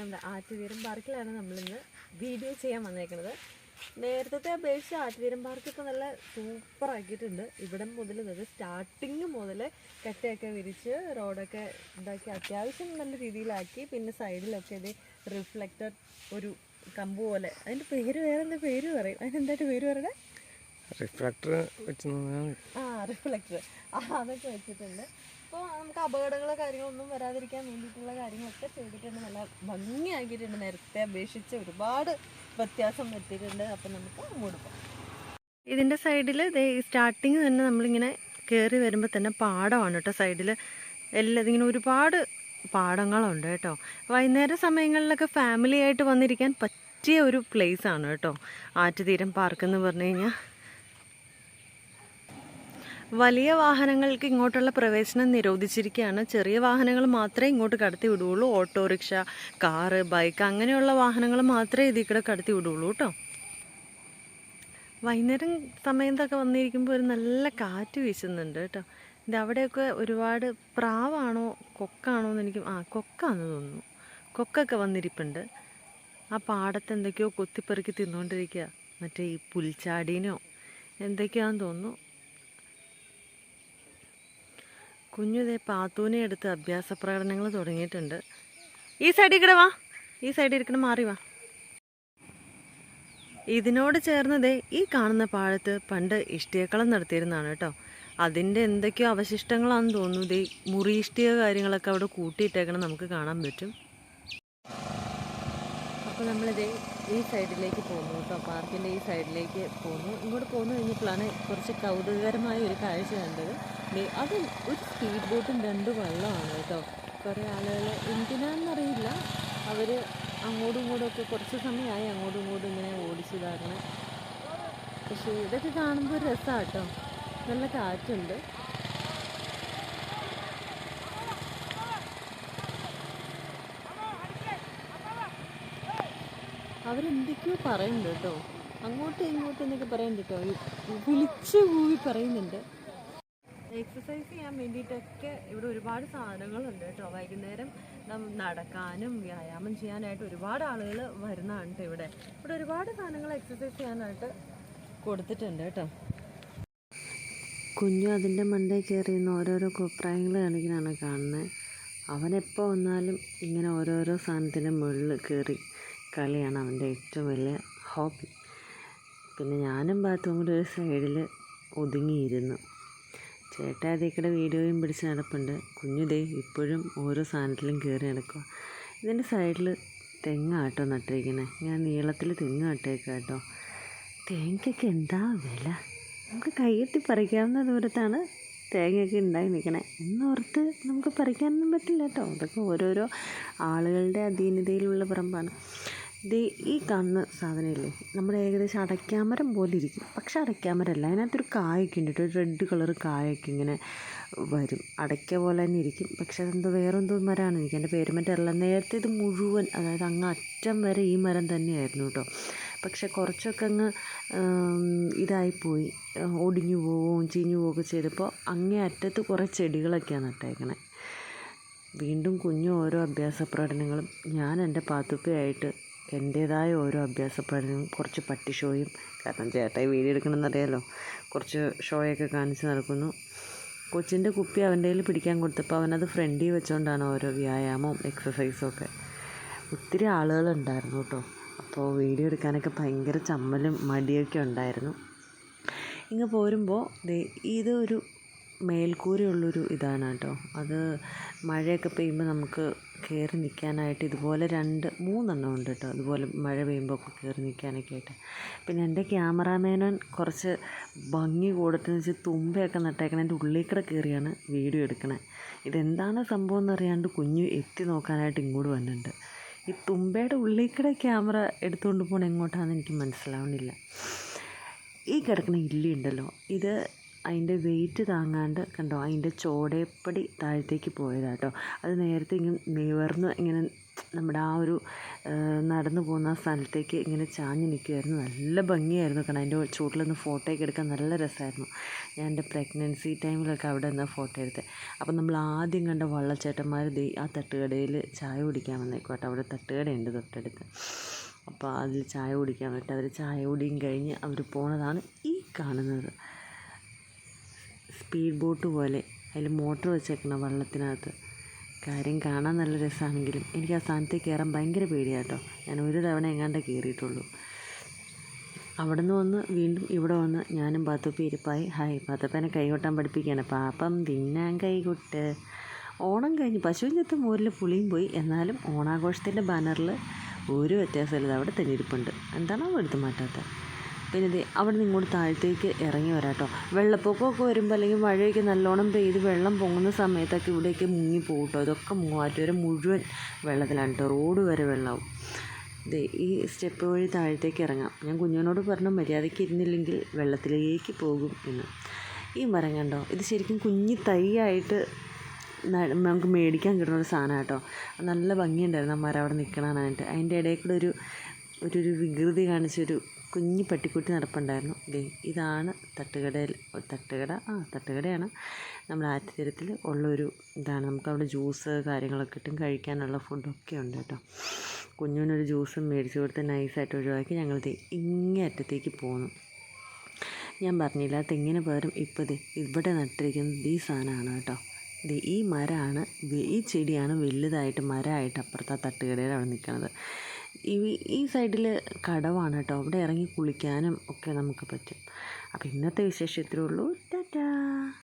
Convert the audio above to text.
നമ്മുടെ ആറ്റുതീരം പാർക്കിലാണ് നമ്മളിന്ന് വീഡിയോ ചെയ്യാൻ വന്നേക്കുന്നത്. നേരത്തെ അപേക്ഷിച്ച് ആറ്റുതീരം പാർക്കൊക്കെ നല്ല സൂപ്പർ ആക്കിയിട്ടുണ്ട്. ഇവിടെ മുതൽ ഇത് സ്റ്റാർട്ടിങ് മുതൽ കട്ടയൊക്കെ വിരിച്ച് റോഡൊക്കെ ഉണ്ടാക്കി അത്യാവശ്യം നല്ല രീതിയിലാക്കി. പിന്നെ സൈഡിലൊക്കെ ഇത് റിഫ്ലക്റ്റർ ഒരു കമ്പ് പോലെ. അതിന്റെ പേര് വേറെ എന്താ പേര് പറയും? അതിനെന്തായിട്ട് പേര് പറയണേ? റിഫ്ലക്ടർ വെച്ച് നോക്കാൻ ആ റിഫ്ലക്ടർ അതൊക്കെ വെച്ചിട്ടുണ്ട്. അപ്പോൾ നമുക്ക് അപകടങ്ങളോ കാര്യങ്ങളൊന്നും വരാതിരിക്കാൻ വേണ്ടിയിട്ടുള്ള കാര്യങ്ങളൊക്കെ ചെയ്തിട്ടുണ്ട്. നല്ല ഭംഗിയാക്കിയിട്ടുണ്ട്. നേരത്തെ അപേക്ഷിച്ച് ഒരുപാട് വ്യത്യാസം വരുത്തിയിട്ടുണ്ട്. അപ്പം നമുക്ക് അങ്ങോട്ട് പോകാം. ഇതിന്റെ സൈഡിൽ സ്റ്റാർട്ടിങ് തന്നെ നമ്മളിങ്ങനെ കയറി വരുമ്പോൾ തന്നെ പാടമാണ് കേട്ടോ സൈഡിൽ എല്ലാം ഇതിങ്ങനെ ഒരുപാട് പാടങ്ങളുണ്ട് കേട്ടോ. വൈകുന്നേര സമയങ്ങളിലൊക്കെ ഫാമിലിയായിട്ട് വന്നിരിക്കാൻ പറ്റിയ ഒരു പ്ലേസ് ആണ് കേട്ടോ. ആറ്റുതീരം പാർക്ക് എന്ന് പറഞ്ഞു കഴിഞ്ഞാൽ വലിയ വാഹനങ്ങൾക്ക് ഇങ്ങോട്ടുള്ള പ്രവേശനം നിരോധിച്ചിരിക്കുകയാണ്. ചെറിയ വാഹനങ്ങൾ മാത്രമേ ഇങ്ങോട്ട് കടത്തി വിടുകയുള്ളൂ. ഓട്ടോറിക്ഷ കാറ് ബൈക്ക് അങ്ങനെയുള്ള വാഹനങ്ങൾ മാത്രമേ ഇതിൽ കൂടെ കടത്തി വിടുകയുള്ളൂ കേട്ടോ. വൈകുന്നേരം സമയത്തൊക്കെ വന്നിരിക്കുമ്പോൾ ഒരു നല്ല കാറ്റ് വീശുന്നുണ്ട് കേട്ടോ. ഇത് അവിടെയൊക്കെ ഒരുപാട് പ്രാവാണോ കൊക്കാണോ എന്ന് എനിക്ക് ആ കൊക്കാന്ന് തോന്നുന്നു. കൊക്കൊക്കെ വന്നിരിപ്പുണ്ട്. ആ പാടത്ത് എന്തൊക്കെയോ കൊത്തിപ്പെറുക്കി തിന്നുകൊണ്ടിരിക്കുക. മറ്റേ ഈ പുൽച്ചാടീനോ എന്തൊക്കെയാണെന്ന് തോന്നുന്നു. കുഞ്ഞുതേ പാത്തൂനെ എടുത്ത് അഭ്യാസ പ്രകടനങ്ങൾ തുടങ്ങിയിട്ടുണ്ട്. ഈ സൈഡിൽ കിട വാ. ഈ സൈഡിൽ ഇരിക്കണം മാറി വാ. ഇതിനോട് ചേർന്നതേ ഈ കാണുന്ന പാഴത്ത് പണ്ട് ഇഷ്ടികക്കളം നടത്തിയിരുന്നതാണ് കേട്ടോ. അതിന്റെ എന്തൊക്കെയോ അവശിഷ്ടങ്ങളാണെന്ന് തോന്നുന്നു. ഈ മുറി ഇഷ്ടിക കാര്യങ്ങളൊക്കെ അവിടെ കൂട്ടിയിട്ടേക്കണം നമുക്ക് കാണാൻ പറ്റും. അപ്പോൾ നമ്മളിതേ ഈ സൈഡിലേക്ക് പോകുന്നു കേട്ടോ. പാർക്കിന്റെ ഈ സൈഡിലേക്ക് പോന്നു ഇങ്ങോട്ട് പോന്നു കഴിഞ്ഞപ്പോഴാണ് കുറച്ച് കൗതുകകരമായ ഒരു കാഴ്ച കണ്ടത്. അത് ഒരു സ്പീഡ് ബോട്ടും രണ്ട് വള്ളമാണ് കേട്ടോ. കുറേ ആളുകൾ എന്തിനാണെന്നറിയില്ല അവർ അങ്ങോട്ടും ഇങ്ങോട്ടൊക്കെ കുറച്ച് സമയമായി അങ്ങോട്ടും ഇങ്ങോട്ടും ഇങ്ങനെ ഓടിച്ചിതാകണേ പക്ഷേ ഇതൊക്കെ കാണുമ്പോൾ ഒരു രസമാണ് കേട്ടോ. നല്ല കാറ്റുണ്ട്. അവരെന്തൊക്കെയോ പറയുന്നുണ്ട് കേട്ടോ. അങ്ങോട്ടും ഇങ്ങോട്ടും എന്നൊക്കെ പറയുന്നുണ്ട് കേട്ടോ. വിളിച്ച് കൂവി പറയുന്നുണ്ട്. എക്സസൈസ് ചെയ്യാൻ വേണ്ടിയിട്ടൊക്കെ ഇവിടെ ഒരുപാട് സാധനങ്ങളുണ്ട് കേട്ടോ. വൈകുന്നേരം നടക്കാനും വ്യായാമം ചെയ്യാനായിട്ട് ഒരുപാട് ആളുകൾ വരുന്നതാണ് കേട്ടോ ഇവിടെ. ഇവിടെ ഒരുപാട് സാധനങ്ങൾ എക്സസൈസ് ചെയ്യാനായിട്ട് കൊടുത്തിട്ടുണ്ട് കേട്ടോ. കുഞ്ഞു അതിന്റെ മണ്ടയിൽ കയറി നിന്ന് ഓരോരോ കുപ്രായങ്ങൾ കാണിക്കുന്നതാണ് കാണുന്നത്. അവനെപ്പോൾ വന്നാലും ഇങ്ങനെ ഓരോരോ സാധനത്തിന്റെ മുകളിൽ കയറി കളിയാണ് അവന്റെ ഏറ്റവും വലിയ ഹോബി. പിന്നെ ഞാനും ബാത്തും ഒരു സൈഡിൽ ഒതുങ്ങിയിരുന്നു. ചേട്ടാ അതിക്കടെ വീഡിയോയും പിടിച്ച് നടപ്പുണ്ട്. കുഞ്ഞുദേ ഇപ്പോഴും ഓരോ സാധനത്തിലും കയറി നടക്കുക ഇതിന്റെ സൈഡിൽ തെങ്ങാട്ടോ നട്ടിരിക്കുന്നത് ഞാൻ നീളത്തിൽ തെങ്ങ് നട്ടേക്കാട്ടോ തേങ്ങയ്ക്കൊക്കെ എന്താ വില? നമുക്ക് കയ്യെത്തി പറിക്കാവുന്ന ദൂരത്താണ് തേങ്ങയൊക്കെ ഉണ്ടായി നിൽക്കണേ. എന്നോർത്ത് നമുക്ക് പറിക്കാനൊന്നും പറ്റില്ല കേട്ടോ. അതൊക്കെ ഓരോരോ ആളുകളുടെ അധീനതയിലുള്ള പറമ്പാണ്. ഇത് ഈ കാണുന്ന സാധനമില്ലേ? നമ്മുടെ ഏകദേശം അടയ്ക്കാമരം പോലെ ഇരിക്കും. പക്ഷെ അടയ്ക്കാമരമല്ല അതിനകത്തൊരു കായൊക്കെ ഉണ്ട് ഒരു റെഡ് കളർ കായൊക്കെ ഇങ്ങനെ വരും. അടയ്ക്ക പോലെ തന്നെ ഇരിക്കും. പക്ഷെ അതെന്തോ വേറെന്തോ മരമാണ്. എനിക്ക് എന്റെ പേര് മറ്റല്ല നേരത്തെ ഇത് മുഴുവൻ അതായത് അങ്ങ് അറ്റം വരെ ഈ മരം തന്നെയായിരുന്നു കേട്ടോ. പക്ഷെ കുറച്ചൊക്കെ അങ്ങ് ഇതായിപ്പോയി. ഒടിഞ്ഞു പോവുകയും ചീഞ്ഞു പോവുകയൊക്കെ ചെയ്തപ്പോൾ അങ്ങേ അറ്റത്ത് കുറേ ചെടികളൊക്കെയാണ് നട്ടേക്കണേ. വീണ്ടും കുഞ്ഞു ഓരോ അഭ്യാസ പ്രകടനങ്ങളും ഞാൻ എന്റെ പാത്തുപ്പയായിട്ട് എന്റേതായ ഓരോ അഭ്യാസ പഠനവും കുറച്ച് പട്ടി ഷോയും. കാരണം ചേട്ടായി വീഡിയോ എടുക്കണമെന്ന് അറിയാലോ? കുറച്ച് ഷോയൊക്കെ കാണിച്ച് നടക്കുന്നു. കൊച്ചിന്റെ കുപ്പി അവന്റെ കയ്യിൽ പിടിക്കാൻ കൊടുത്തപ്പോൾ അവനത് ഫ്രണ്ടിൽ വെച്ചുകൊണ്ടാണ് ഓരോ വ്യായാമവും എക്സസൈസും ഒക്കെ. ഒത്തിരി ആളുകളുണ്ടായിരുന്നു കേട്ടോ. അപ്പോൾ വീഡിയോ എടുക്കാനൊക്കെ ഭയങ്കര ചമ്മലും മടിയൊക്കെ ഉണ്ടായിരുന്നു. ഇങ്ങ് പോരുമ്പോൾ ദേ ഇത് ഒരു മേൽക്കൂരയുള്ളൊരു ഇതാണ് കേട്ടോ. അത് മഴയൊക്കെ പെയ്യുമ്പോൾ നമുക്ക് കയറി നിൽക്കാനായിട്ട് ഇതുപോലെ രണ്ട് മൂന്നെണ്ണം ഉണ്ട് കേട്ടോ. അതുപോലെ മഴ പെയ്യുമ്പോൾ ഒക്കെ കയറി നിൽക്കാനൊക്കെ ആയിട്ട്. പിന്നെ എന്റെ ക്യാമറാമാനൻ കുറച്ച് ഭംഗി കൂടത്തെന്ന് വെച്ചാൽ തുമ്പയൊക്കെ നട്ടേക്കണ. എന്റെ ഉള്ളിൽ കൂടെ കയറിയാണ് വീഡിയോ എടുക്കണേ. ഇതെന്താണ് സംഭവം എന്നറിയാണ്ട് കുഞ്ഞു എത്തി നോക്കാനായിട്ട് ഇങ്ങോട്ട് വന്നിട്ടുണ്ട്. ഈ തുമ്പയുടെ ഉള്ളിൽ കൂടെ ക്യാമറ എടുത്തുകൊണ്ട് പോകണം എങ്ങോട്ടാണെന്ന് എനിക്ക് മനസ്സിലാവണില്ല ഈ കിടക്കുന്ന ഇല്ലി ഉണ്ടല്ലോ. ഇത് അതിന്റെ വെയിറ്റ് താങ്ങാണ്ട് കണ്ടോ അതിന്റെ ചോടേപ്പടി താഴത്തേക്ക് പോയതാട്ടോ അത് നേരത്തെ ഇങ്ങനെ നിവർന്ന് ഇങ്ങനെ നമ്മുടെ ആ ഒരു നടന്നു പോകുന്ന സ്ഥലത്തേക്ക് ഇങ്ങനെ ചാഞ്ഞ് നിൽക്കുമായിരുന്നു നല്ല ഭംഗിയായിരുന്നു കാരണം അതിന്റെ ചൂട്ടിലൊന്ന് ഫോട്ടോയൊക്കെ എടുക്കാൻ നല്ല രസമായിരുന്നു. ഞാൻ എന്റെ പ്രഗ്നൻസി ടൈമിലൊക്കെ അവിടെ നിന്ന് ഫോട്ടോ എടുത്തത് അപ്പം നമ്മൾ ആദ്യം കണ്ട വള്ളച്ചേട്ടന്മാർ ദേ ആ തട്ടുകടയിൽ ചായ കുടിക്കാൻ വന്നേക്കോട്ടെ അവിടെ തട്ടുകടയുണ്ട് തൊട്ടടുത്ത്. അപ്പോൾ അതിൽ ചായ കുടിക്കാൻ പറ്റും അവർ ചായ കുടിയും കഴിഞ്ഞ് അവർ പോണതാണ് ഈ കാണുന്നത്. സ്പീഡ് ബോട്ട് പോലെ അതിൽ മോട്ടർ വെച്ചേക്കണം വള്ളത്തിനകത്ത്. കാര്യം കാണാൻ നല്ല രസമാണെങ്കിലും എനിക്ക് ആ സ്ഥാനത്ത് കയറാൻ ഭയങ്കര പേടിയാട്ടോ. ഞാൻ ഒരു തവണ എങ്ങാണ്ടേ കയറിയിട്ടുള്ളൂ അവിടെ നിന്ന് വന്ന് വീണ്ടും ഇവിടെ വന്ന് ഞാനും പാത്തപ്പി ഇരിപ്പായി. ഹായ് പാത്തപ്പനെ കൈകൊട്ടാൻ പഠിപ്പിക്കുകയാണ്. പാപ്പം തിന്നാൻ കൈകൊട്ട്. ഓണം കഴിഞ്ഞ് പശുവിൻ ചത്ത മോരിൽ പുളിയും പോയി. എന്നാലും ഓണാഘോഷത്തിന്റെ ബാനറിൽ ഒരു വ്യത്യാസമില്ലാതെ അവിടെ തന്നെ ഇരിപ്പുണ്ട് എന്താണോ എടുത്തു മാറ്റാത്തത് പിന്നെ അവിടെ നിന്ന് ഇങ്ങോട്ട് താഴത്തേക്ക് ഇറങ്ങി വരാം കേട്ടോ വെള്ളപ്പൊക്കമൊക്കെ വരുമ്പോൾ അല്ലെങ്കിൽ മഴയൊക്കെ നല്ലോണം പെയ്ത് വെള്ളം പൊങ്ങുന്ന സമയത്തൊക്കെ ഇവിടെയൊക്കെ മുങ്ങി പോകും കേട്ടോ ഇതൊക്കെ മൂവാറ്റുവരെ മുഴുവൻ വെള്ളത്തിലാണ് കേട്ടോ റോഡ് വരെ വെള്ളമാവും ഈ സ്റ്റെപ്പ് വഴി താഴത്തേക്ക് ഇറങ്ങാം. ഞാൻ കുഞ്ഞിനോട് പറഞ്ഞു മര്യാദയ്ക്ക് ഇരുന്നില്ലെങ്കിൽ വെള്ളത്തിലേക്ക് പോകും എന്ന്. ഈ മരം കണ്ടോ? ഇത് ശരിക്കും കുഞ്ഞി തൈയായിട്ട് നമുക്ക് മേടിക്കാൻ കിട്ടുന്ന ഒരു സാധനം കേട്ടോ നല്ല ഭംഗിയുണ്ടായിരുന്നു ആ മരം അവിടെ നിൽക്കണമെന്നായിട്ട് അതിന്റെ ഇടയിൽ കൂടെ ഒരു ഒരു ഒരു വികൃതി കാണിച്ചൊരു കുഞ്ഞു പട്ടിക്കുട്ടി നടപ്പുണ്ടായിരുന്നു. ദേ ഇതാണ് തട്ടുകടയിൽ തട്ടുകട ആ തട്ടുകടയാണ്. നമ്മുടെ ആറ്റുതീരത്തിൽ ഉള്ളൊരു ഇതാണ്. നമുക്ക് അവിടെ ജ്യൂസ് കാര്യങ്ങളൊക്കെ കിട്ടും കഴിക്കാനുള്ള ഫുഡൊക്കെ ഉണ്ട് കേട്ടോ. കുഞ്ഞിനൊരു ജ്യൂസും മേടിച്ച് കൊടുത്ത് നൈസായിട്ട് ഒഴിവാക്കി ഞങ്ങൾ ദേ ഇങ്ങേ അറ്റത്തേക്ക് പോന്നു. ഞാൻ പറഞ്ഞില്ല തെങ്ങിന് പകരം ഇപ്പോൾ ദേ ഇവിടെ നട്ടിരിക്കുന്നത് ഈ സാധനമാണ് കേട്ടോ. ദേ ഈ മരമാണ് ഈ ചെടിയാണ് വലുതായിട്ട് മരമായിട്ട് അപ്പുറത്ത് ആ തട്ടുകടയിൽ അവിടെ നിൽക്കുന്നത്. ഈ ഈ സൈഡിൽ കടവാണ് കേട്ടോ. അവിടെ ഇറങ്ങി കുളിക്കാനും ഒക്കെ നമുക്ക് പറ്റും. അപ്പോൾ ഇന്നത്തെ വിശേഷം ഇത്രേ ഉള്ളൂ. ടാറ്റാ.